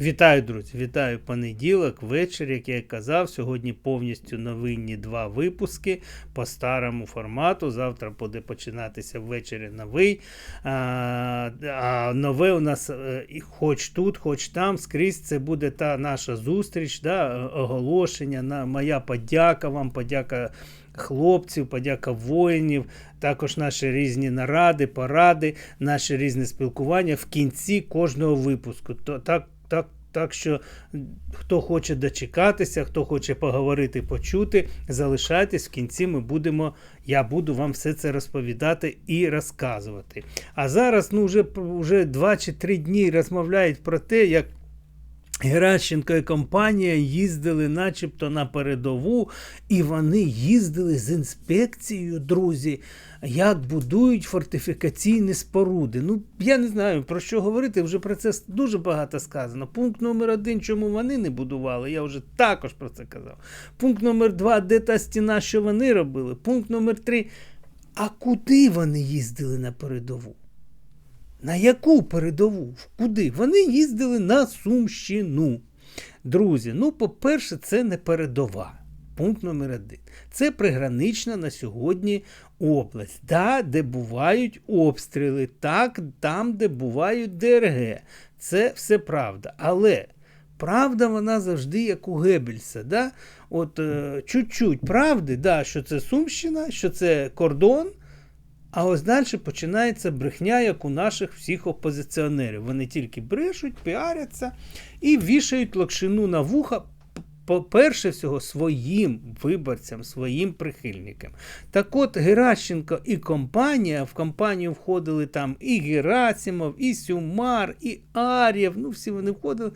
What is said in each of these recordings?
Вітаю, друзі! Вітаю понеділок, вечір, як я казав. Сьогодні повністю новинні два випуски по старому формату. Завтра буде починатися ввечері новий. А, а нове у нас е, хоч тут, хоч там, скрізь це буде та наша зустріч, да, оголошення. На, моя подяка вам, подяка. Хлопців, подяка воїнів, також наші різні наради, поради, наші різні спілкування в кінці кожного випуску. То так так, так що, хто хоче дочекатися, хто хоче поговорити, почути, залишайтесь в кінці. Ми будемо, я буду вам все це розповідати і розказувати. А зараз ну, вже, вже 2 чи 3 дні розмовляють про те, як. Геращенко і компанія їздили начебто на передову, і вони їздили з інспекцією, друзі, як будують фортифікаційні споруди. Ну, я не знаю про що говорити, вже про це дуже багато сказано. Пункт номер один, чому вони не будували, я вже також про це казав. Пункт номер два, де та стіна, що вони робили. Пункт номер три, а куди вони їздили на передову? На яку передову? Куди? Вони їздили на Сумщину. Друзі, ну, по-перше, це не передова. Пункт номер один. Це пригранична на сьогодні область, да, де бувають обстріли, так, там, де бувають ДРГ. Це все правда. Але правда, вона завжди як у Геббельса. Да? От е, чуть-чуть правди, да, що це Сумщина, що це кордон. А ось далі починається брехня, як у наших всіх опозиціонерів. Вони тільки брешуть, піаряться і вішають локшину на вуха. По-перше, всього, своїм виборцям, своїм прихильникам. Так от Геращенко і компанія, в компанію входили там і Герасимов, і Сюмар, і Ар'єв, ну всі вони входили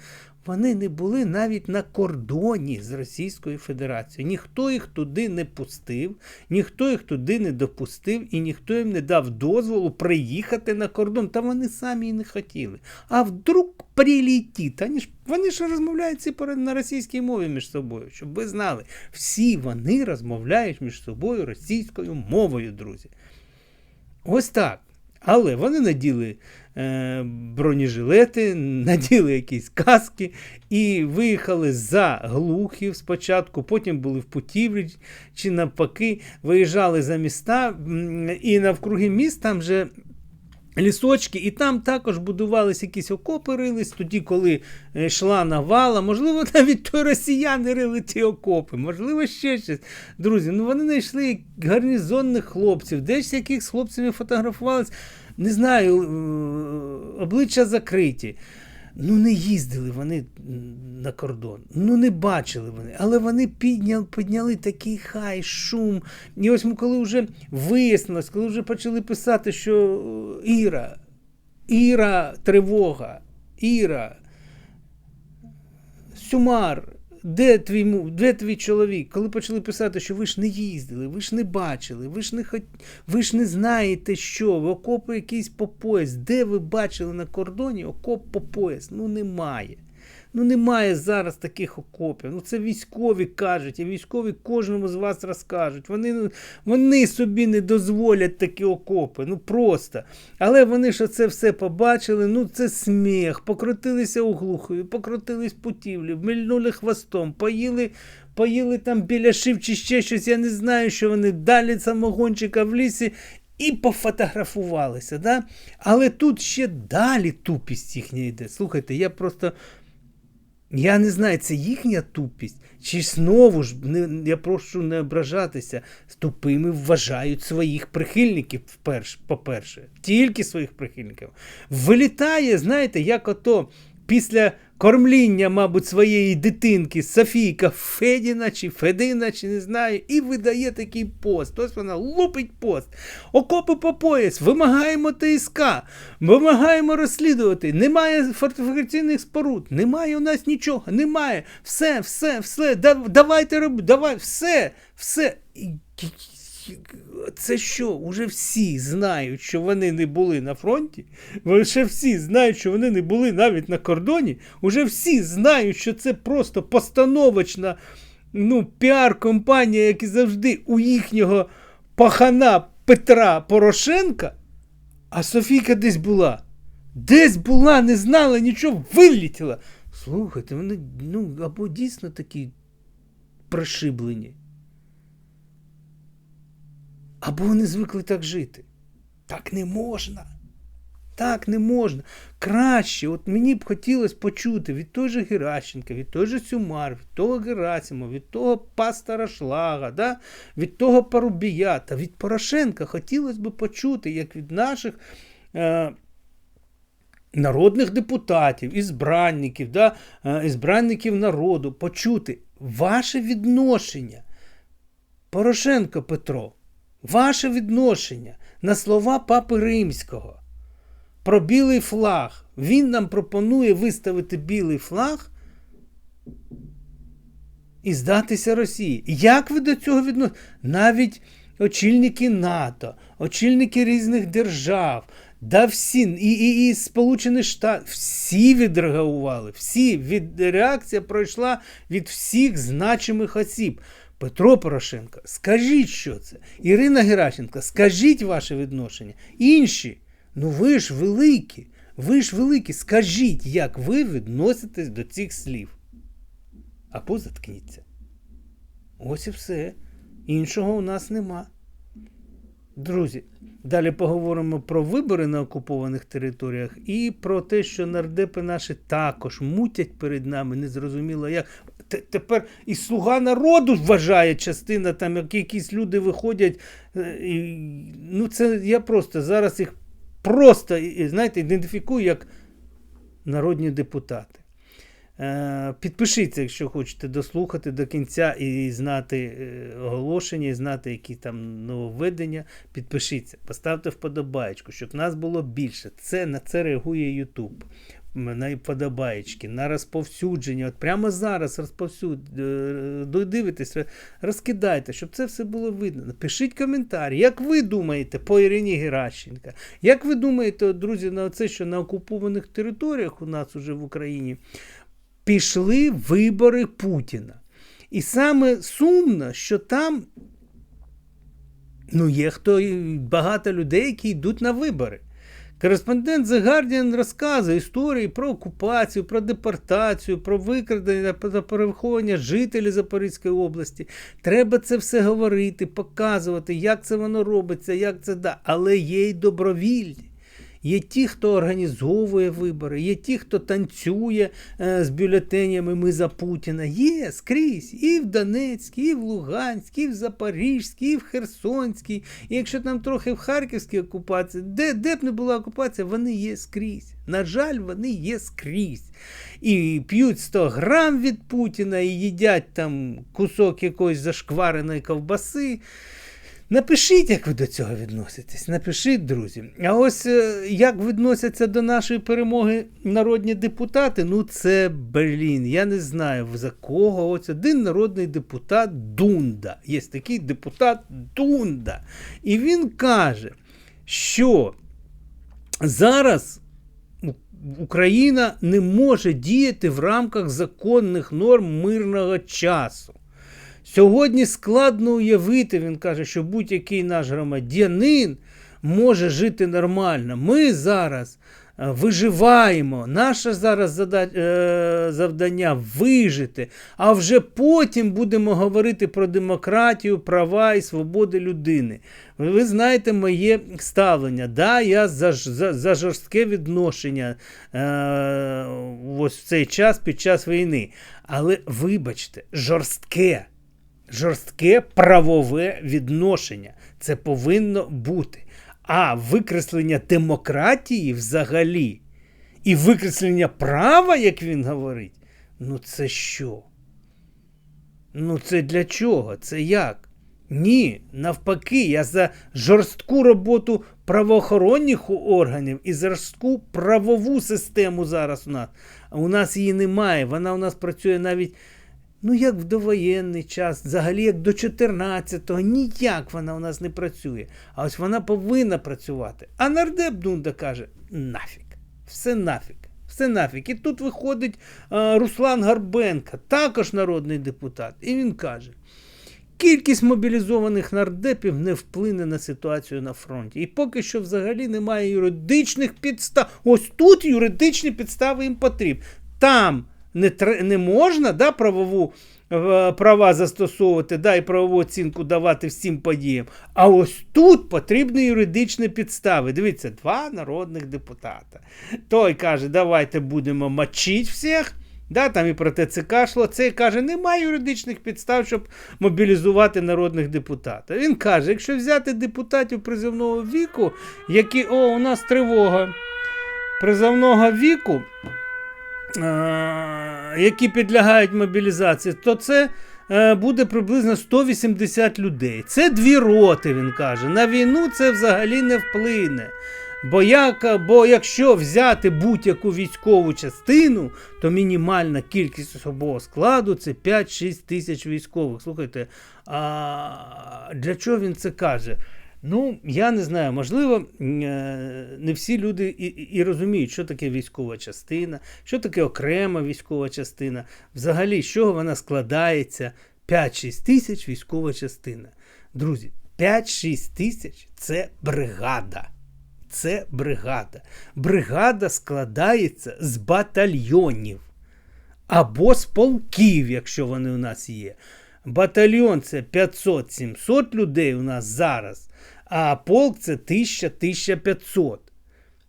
вони не були навіть на кордоні з Російською Федерацією. Ніхто їх туди не пустив, ніхто їх туди не допустив і ніхто їм не дав дозволу приїхати на кордон. Та вони самі і не хотіли. А вдруг прилетить. Вони ж, вони ж розмовляють на російській мові між собою, щоб ви знали. Всі вони розмовляють між собою російською мовою, друзі. Ось так. Але вони наділи е, бронежилети, наділи якісь каски і виїхали за Глухів спочатку, потім були в Путівлі чи навпаки, виїжджали за міста, і навкруги міст там вже Лісочки, і там також будувались якісь окопи рились, тоді, коли е, йшла навала. Можливо, навіть то росіяни рили ті окопи, можливо, ще щось. Друзі, ну вони знайшли гарнізонних хлопців, десь яких з хлопцями фотографувались, не знаю, е, обличчя закриті. Ну, не їздили вони на кордон, ну не бачили вони, але вони підняли підняли такий хай, шум. І ось коли вже вияснилось, коли вже почали писати, що е, Іра, Іра, тривога, Іра, Сюмар, де твій де твій чоловік? Коли почали писати, що ви ж не їздили, ви ж не бачили, ви ж не хот... ви ж не знаєте, що ви окопи якийсь по пояс. Де ви бачили на кордоні окоп по пояс? Ну немає. Ну немає зараз таких окопів. Ну це військові кажуть, і військові кожному з вас розкажуть. Вони вони собі не дозволять такі окопи. Ну просто. Але вони ж це все побачили. Ну це сміх. Покрутилися углухою, покрутились путівлі, мільнули хвостом, поїли. Поїли там біля шив чи ще щось, я не знаю, що вони далі самогончика в лісі і пофотографувалися. Да? Але тут ще далі тупість їхня йде. Слухайте, я просто я не знаю, це їхня тупість. Чи знову ж не, я прошу не ображатися, тупими вважають своїх прихильників, по-перше, тільки своїх прихильників. Вилітає, знаєте, як ото після кормління, мабуть, своєї дитинки Софійка Федіна чи Федина, чи не знаю, і видає такий пост. Ось вона лупить пост. Окопи по пояс, вимагаємо ТСК, вимагаємо розслідувати. Немає фортифікаційних споруд, немає у нас нічого, немає. Все, все, все. Давайте робити, давай, все, все це що? Уже всі знають, що вони не були на фронті. Вже всі знають, що вони не були навіть на кордоні. Уже всі знають, що це просто постановочна ну, піар-компанія, як і завжди, у їхнього пахана Петра Порошенка. А Софійка десь була. Десь була, не знала нічого, вилітіла. Слухайте, вони ну, або дійсно такі пришиблені. Або вони звикли так жити. Так не можна. Так не можна. Краще, от мені б хотілося почути від той же Геращенка, від той же Сюмар, від того Герасимова, від того пастора Шлага, да? від того Парубія та від Порошенка хотілося б почути, як від наших е, народних депутатів, ізбранників, да? е, ізбранників народу, почути ваше відношення. Порошенко Петро, ваше відношення на слова Папи Римського про білий флаг. Він нам пропонує виставити білий флаг і здатися Росії. Як ви до цього відносите? Навіть очільники НАТО, очільники різних держав, да всі, і, і, і Сполучені Штати, всі відреагували, всі від, реакція пройшла від всіх значимих осіб. Петро Порошенко, скажіть, що це? Ірина Геращенко, скажіть ваше відношення. Інші. Ну ви ж великі, ви ж великі. Скажіть, як ви відноситесь до цих слів. Або заткніться. Ось і все. Іншого у нас нема. Друзі, далі поговоримо про вибори на окупованих територіях і про те, що нардепи наші також мутять перед нами, незрозуміло як. Тепер і слуга народу вважає частина, там як якісь люди виходять. е, І, ну, це я просто зараз їх просто знаєте, ідентифікую як народні депутати. Е, Підпишіться, якщо хочете дослухати до кінця і знати е, оголошення, і знати, які там нововведення. Підпишіться, поставте вподобаєчку, щоб нас було більше. Це на це реагує YouTube. На вподобаєчки, на розповсюдження. От прямо зараз розповсюд... е, додивитесь, ре- розкидайте, щоб це все було видно. Напишіть коментар, як ви думаєте по Ірині Геращенка? Як ви думаєте, друзі, на це, що на окупованих територіях у нас уже в Україні пішли вибори Путіна. І саме сумно, що там ну, є хто багато людей, які йдуть на вибори. Кореспондент The Guardian розказує історії про окупацію, про депортацію, про викрадення та переховування жителів Запорізької області. Треба це все говорити, показувати, як це воно робиться, як це да. Але є й добровільні. Є ті, хто організовує вибори, є ті, хто танцює е, з бюлетенями Ми за Путіна. Є скрізь і в Донецькій, і в Луганській, і в Запорізькій, і в Херсонській. І якщо там трохи в Харківській окупації, де, де б не була окупація, вони є скрізь. На жаль, вони є скрізь. І п'ють 100 грам від Путіна, і їдять там кусок якоїсь зашквареної ковбаси. Напишіть, як ви до цього відноситесь. Напишіть, друзі. А ось е, як відносяться до нашої перемоги народні депутати, ну це Берлін. Я не знаю за кого. Ось один народний депутат Дунда. Є такий депутат Дунда. І він каже, що зараз Україна не може діяти в рамках законних норм мирного часу. Сьогодні складно уявити, він каже, що будь-який наш громадянин може жити нормально. Ми зараз е, виживаємо. Наше зараз е, завдання вижити, а вже потім будемо говорити про демократію, права і свободи людини. Ви знаєте моє ставлення. Да, я за, за, за жорстке відношення е, ось в цей час під час війни. Але вибачте, жорстке жорстке правове відношення. Це повинно бути. А викреслення демократії взагалі і викреслення права, як він говорить, ну це що? Ну це для чого? Це як? Ні, навпаки, я за жорстку роботу правоохоронних органів і жорстку правову систему зараз у нас. У нас її немає. Вона у нас працює навіть Ну, як в довоєнний час, взагалі як до 14-го, ніяк вона у нас не працює. А ось вона повинна працювати. А нардеп Дунда каже: нафіг, все нафіг, все нафіг. І тут виходить е, Руслан Гарбенка, також народний депутат, і він каже: кількість мобілізованих нардепів не вплине на ситуацію на фронті. І поки що взагалі немає юридичних підстав. Ось тут юридичні підстави їм потрібні. Там не не можна да, правову, е, права застосовувати, да, і правову оцінку давати всім подіям. А ось тут потрібні юридичні підстави. Дивіться, два народних депутата. Той каже, давайте будемо мочити всіх. Да, там і про ТЦК йшло. Цей каже, немає юридичних підстав, щоб мобілізувати народних депутатів. Він каже, якщо взяти депутатів призовного віку, які. О, у нас тривога призовного віку, які підлягають мобілізації, то це е, буде приблизно 180 людей. Це дві роти, він каже. На війну це взагалі не вплине. Бо, як, бо якщо взяти будь-яку військову частину, то мінімальна кількість особового складу це 5-6 тисяч військових. Слухайте, а для чого він це каже? Ну, я не знаю, можливо, е, не всі люди і, і розуміють, що таке військова частина, що таке окрема військова частина, взагалі, з чого вона складається. 5-6 тисяч військова частина. Друзі, 5-6 тисяч це бригада. Це бригада. Бригада складається з батальйонів або з полків, якщо вони у нас є. Батальйон це 500-700 людей у нас зараз, а полк це 1000-1500.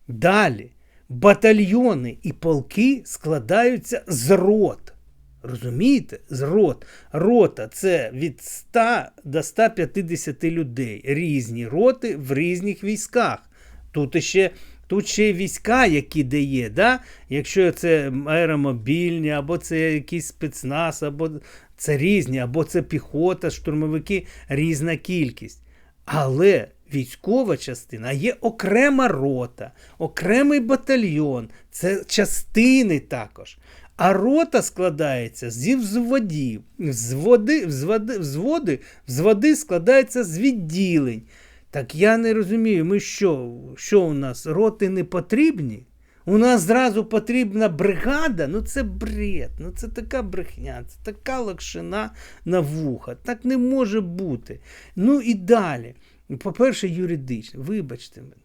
Далі батальйони і полки складаються з рот. Розумієте? З рот. Рота це від 100 до 150 людей. Різні роти в різних військах. Тут ще тут ще війська, які дає, да? якщо це аеромобільні, або це якийсь спецназ, або це різні, або це піхота, штурмовики, різна кількість. Але військова частина є окрема рота, окремий батальйон, це частини також. А рота складається зі взводів. Взводи, взводи, взводи, взводи складаються з відділень. Так я не розумію, ми що? Що у нас? Роти не потрібні? У нас зразу потрібна бригада. Ну це бред, ну це така брехня, це така лакшина на вуха. Так не може бути. Ну і далі. По-перше, юридично, вибачте мене.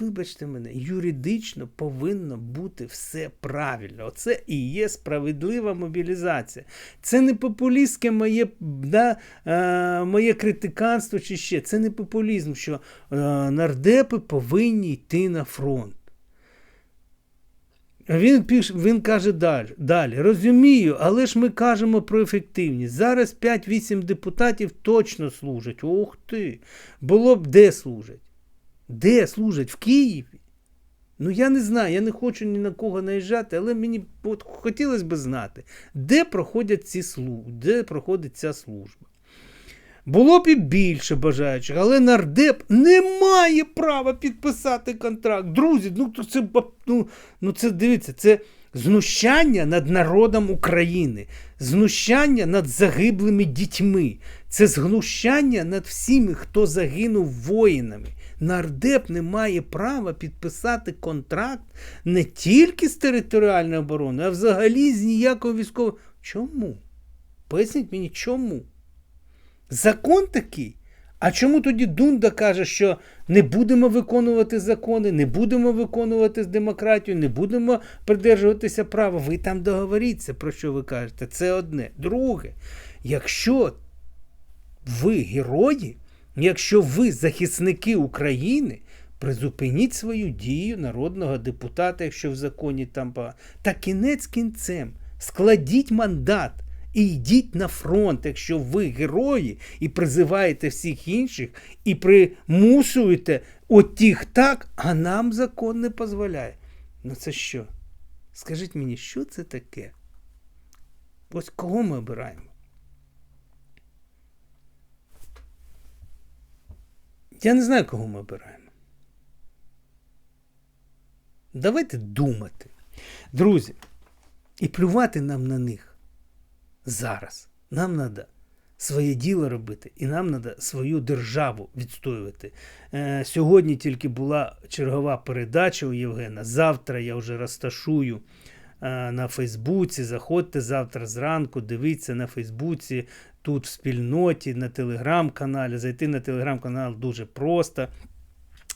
Вибачте мене, юридично повинно бути все правильно. Оце і є справедлива мобілізація. Це не популістське моє да, е, моє критиканство чи ще. Це не популізм, що е, нардепи повинні йти на фронт. Він піш, він каже далі, далі. Розумію, але ж ми кажемо про ефективність. Зараз 5-8 депутатів точно служать. Ух ти! Було б де служать. Де служать? В Києві? Ну, я не знаю, я не хочу ні на кого наїжджати, але мені от, хотілося б знати, де проходять ці служби, де проходить ця служба. Було б і більше бажаючих, але нардеп не має права підписати контракт. Друзі, ну це ну, ну це дивіться, це знущання над народом України, знущання над загиблими дітьми, це знущання над всіми, хто загинув воїнами. Нардеп не має права підписати контракт не тільки з територіальною обороною, а взагалі з ніякого військового. Чому? Поясніть мені, чому? Закон такий. А чому тоді Дунда каже, що не будемо виконувати закони, не будемо виконувати демократію, не будемо придержуватися права? Ви там договоріться, про що ви кажете. Це одне. Друге, якщо ви герої, якщо ви захисники України, призупиніть свою дію народного депутата, якщо в законі там. Та кінець кінцем, складіть мандат. І йдіть на фронт, якщо ви герої, і призиваєте всіх інших, і примусуєте отіх так, а нам закон не дозволяє. Ну це що? Скажіть мені, що це таке? Ось кого ми обираємо? Я не знаю, кого ми обираємо. Давайте думати. Друзі, і плювати нам на них зараз. Нам треба своє діло робити, і нам треба свою державу відстоювати. Е, Сьогодні тільки була чергова передача у Євгена. Завтра я вже розташую е, на Фейсбуці. Заходьте завтра зранку, дивіться на Фейсбуці, тут в спільноті, на телеграм-каналі. Зайти на телеграм-канал дуже просто.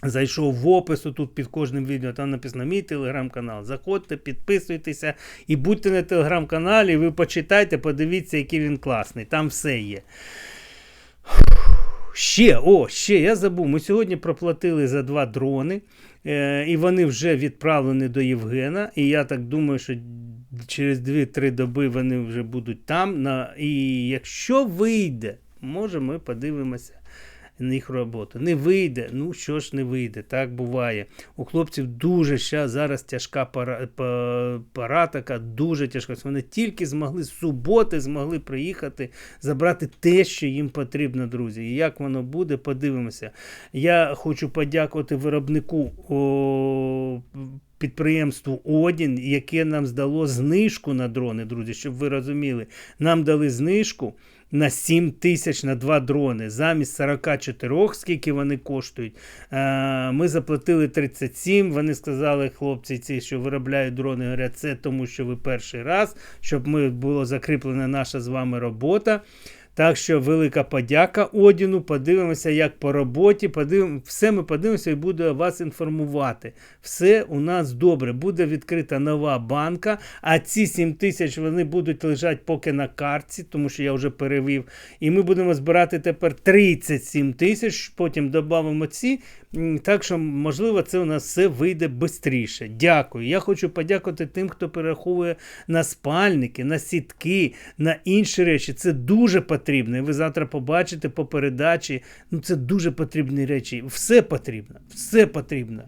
Зайшов в опис тут під кожним відео, там написано мій телеграм-канал. Заходьте, підписуйтеся і будьте на телеграм-каналі, ви почитайте, подивіться, який він класний. Там все є. Ще, о, ще я забув. Ми сьогодні проплатили за два дрони, е, і вони вже відправлені до Євгена. І я так думаю, що через 2-3 доби вони вже будуть там. На, і якщо вийде, може ми подивимося їх роботу. Не вийде, ну що ж не вийде, так буває. У хлопців дуже ща, зараз тяжка пора, па- пора така, дуже тяжка. Вони тільки змогли з суботи змогли приїхати, забрати те, що їм потрібно, друзі. І як воно буде, подивимося. Я хочу подякувати виробнику. О, Підприємству Одін, яке нам здало знижку на дрони, друзі, щоб ви розуміли, нам дали знижку на 7 тисяч на два дрони. Замість 44, скільки вони коштують. Е, Ми заплатили 37. Вони сказали, хлопці, ці, що виробляють дрони, говорять, це тому, що ви перший раз, щоб ми було закріплена наша з вами робота. Так що велика подяка Одіну. Подивимося, як по роботі. Подивимо, все ми подивимося і буду вас інформувати. Все у нас добре. Буде відкрита нова банка. А ці 7 тисяч вони будуть лежати поки на картці, тому що я вже перевів. І ми будемо збирати тепер 37 тисяч. Потім додамо ці. Так що, можливо, це у нас все вийде швидше. Дякую. Я хочу подякувати тим, хто перераховує на спальники, на сітки, на інші речі. Це дуже потрібно. Ви завтра побачите по передачі. Ну, це дуже потрібні речі. Все потрібно. Все потрібно.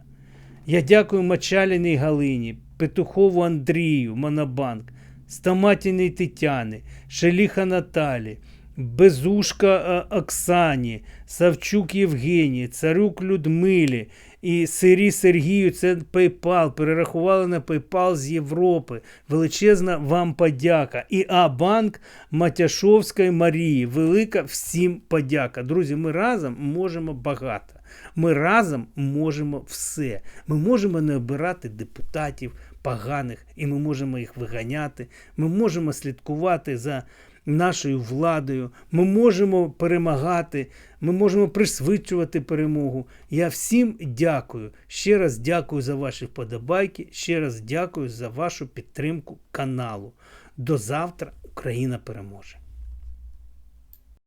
Я дякую Мачаліній Галині, Петухову Андрію, Монобанк, Стаматіній Тетяни, Шеліха Наталі, Безушка Оксані, Савчук Євгенії, Царюк Людмилі і Сирі Сергію. Це PayPal. Перерахували на PayPal з Європи. Величезна вам подяка. І А-банк Матяшовської Марії. Велика всім подяка. Друзі, ми разом можемо багато. Ми разом можемо все. Ми можемо не обирати депутатів поганих, і ми можемо їх виганяти. Ми можемо слідкувати за нашою владою. Ми можемо перемагати, ми можемо присвідчувати перемогу. Я всім дякую. Ще раз дякую за ваші вподобайки. Ще раз дякую за вашу підтримку каналу. До завтра Україна переможе.